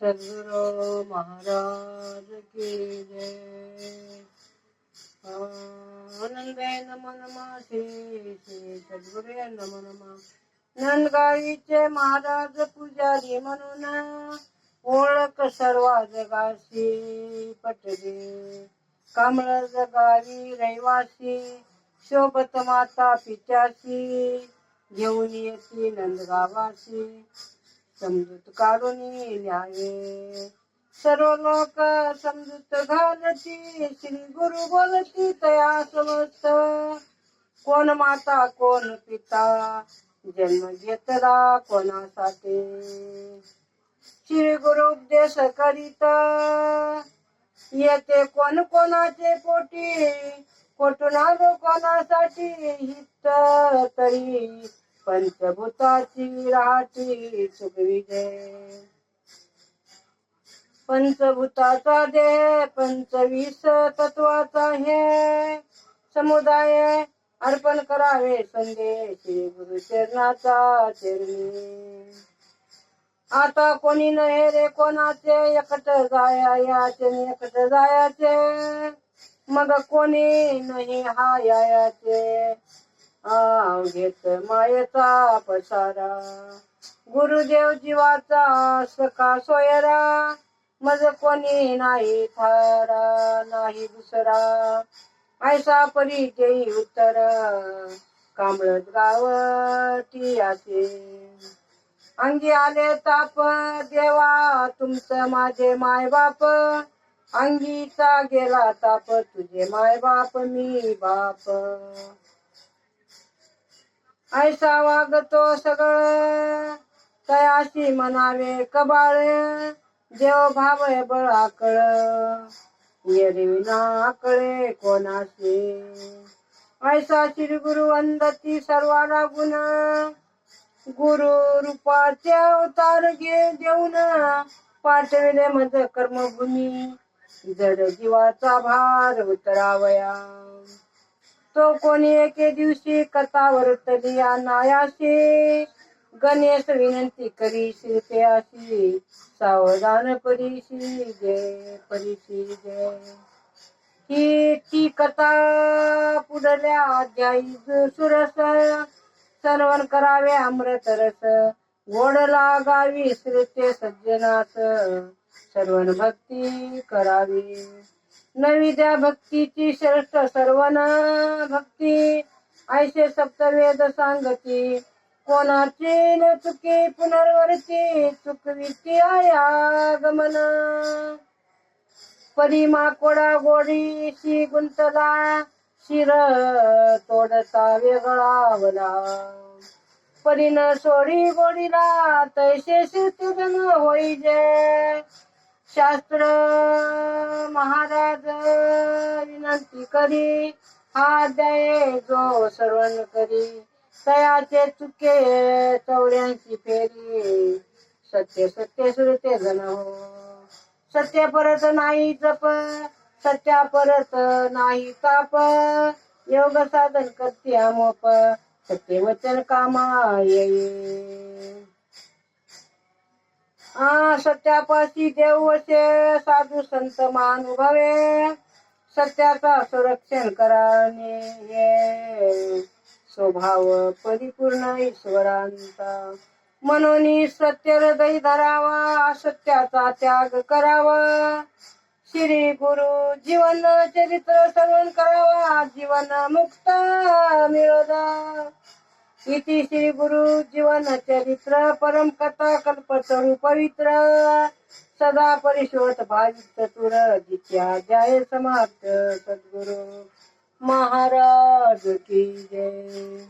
सद्गुरु महाराज की जय। आनंदे नम नम श्री श्री सद्गुरु नम नम। नंदगावीचे महाराज पुजारी म्हणून ओळख सर्व जगाशी पटले. कमळ जगावी रहिवासी शोभत माता पित्याशी घेऊन येते नंदगावाशी. समजूत काढून न्याये सर्व लोक समजूत घालती श्री गुरु बोलती तया समस्त. कोण माता कोण पिता? जन्म घेतला कोणासाठी? श्री गुरु उपदेश करीत. येते कोण कोणाचे पोटी? कोटुना कोणासाठी? हित तरी पंचभूताची राहती सुखविजय पंचभूताचा देह पंचवीस तत्वाचा हे. समुदाय अर्पण करावे संदेश श्री गुरु चरणाचा चरणी. आता कोणी नहे रे कोणाचे एकट जाया याचे एकट जायाचे. मग कोणी नाही हा यायाचे घेत मायेचा पसारा. गुरुदेव जीवाचा सखा सोयरा. मज कोणी नाही थारा नाही दुसरा. ऐसा परी उत्तर कांबळत गावती असे. अंगी आले ताप देवा तुमचं माझे मायबाप अंगीचा गेला ताप तुझे मायबाप मी बाप. ऐसा वागतो सगळ. तयाशी म्हणावे कबाळ. देव भाव बळाकळ येरविना कळे कोणाशी? ऐसा श्री गुरु वंदती सर्वाला गुण. गुरु रूपाचे अवतार घे देऊन. पाठविले मज कर्मभूमी. जड जीवाचा भार उतरावया. तो कोणी एके दिवशी कथा वरतली नायाशी. गणेश विनंती करी श्रीते अशी सावधान परीशी जय परीशी जय ही ती कथा पुढल्या अध्यायी सुरस सर्वन करावे अमृत रस गोड लागावी श्रुते सज्जनास सर्वन भक्ती करावी. नवी त्या भक्तीची श्रेष्ठ सर्वना भक्ती. ऐसे सप्तवेद सांगती. कोणाची न चुकी पुनर्वरती चुकविती आयागमन परिमा कोडा गोडी शी गुंतला शिर तोडता वेगळावला परीन सोडी गोडीला तैसे शिवतुजन होई जय. शास्त्र महाराज विनंती करी. हा द्याये जो सर्वन करी. तयाचे चुके चौऱ्याऐंशी फेरी. सत्य सत्य श्रुते जन हो. सत्य परत नाही जप सत्या परत नाही ताप. योग साधन करते मोप सत्य वचन कामा येई सत्यापाशी देव वसे साधू संत महानुभावे सत्याचा संरक्षण कराने ये स्वभाव परिपूर्ण ईश्वरांचा. म्हणून सत्य हृदय धरावा असत्याचा त्याग करावा. श्री गुरु जीवन चरित्र सर्वन करावा जीवन मुक्त मिळदा इति श्री गुरु जीवन चरित्र परम कथा कल्पतरु पवित्र। सदा परिशोध भावित चतुर जित्या जय समाप्त सद्गुरु महाराज की जय।